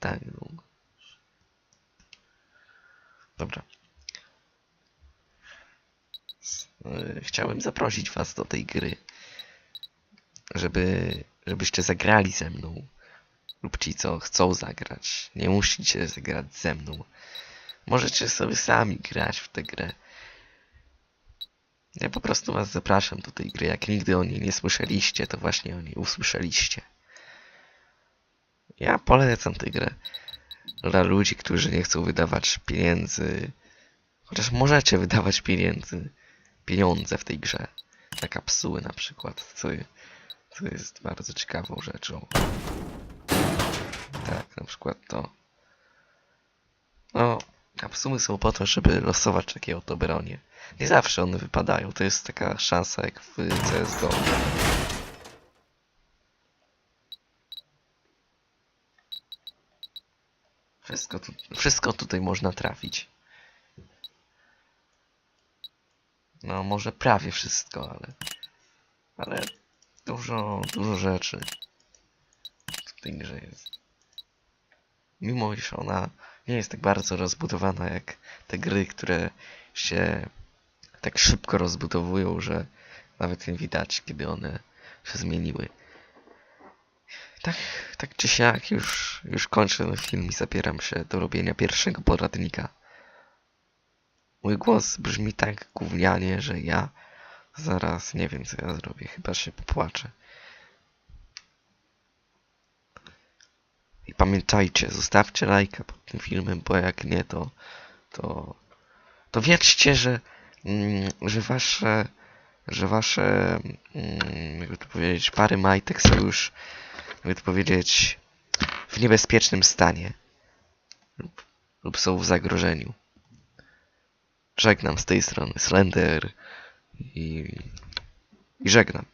Tak, no. Dobra. Y, Chciałem zaprosić was do tej gry, żeby, żebyście zagrali ze mną. Lub ci, co chcą zagrać. Nie musicie zagrać ze mną. Możecie sobie sami grać w tę grę. Ja po prostu was zapraszam do tej gry. Jak nigdy o niej nie słyszeliście, to właśnie o niej usłyszeliście. Ja polecam tę grę dla ludzi, którzy nie chcą wydawać pieniędzy. Chociaż możecie wydawać pieniędzy, pieniądze w tej grze. Na kapsuły na przykład, co, co jest bardzo ciekawą rzeczą. Tak, na przykład to. No, kapsuły są po to, żeby losować takie oto bronie. Nie zawsze one wypadają, to jest taka szansa jak w CSGO. Wszystko, tu, wszystko tutaj można trafić. No, może prawie wszystko, ale... Ale dużo, dużo rzeczy w tej grze jest. Mimo iż ona nie jest tak bardzo rozbudowana jak te gry, które się tak szybko rozbudowują, że nawet nie widać, kiedy one się zmieniły. Tak, tak czy siak, już, już kończę ten film i zabieram się do robienia pierwszego poradnika. Mój głos brzmi tak gównianie, że ja zaraz nie wiem, co ja zrobię. Chyba się popłaczę. I pamiętajcie, zostawcie lajka pod tym filmem, bo jak nie, to to, to wierzcie, że, mm, że wasze że wasze mm, jakby to powiedzieć, pary majtek są już jakby to powiedzieć w niebezpiecznym stanie lub, lub są w zagrożeniu. Żegnam z tej strony Slender i, i żegnam.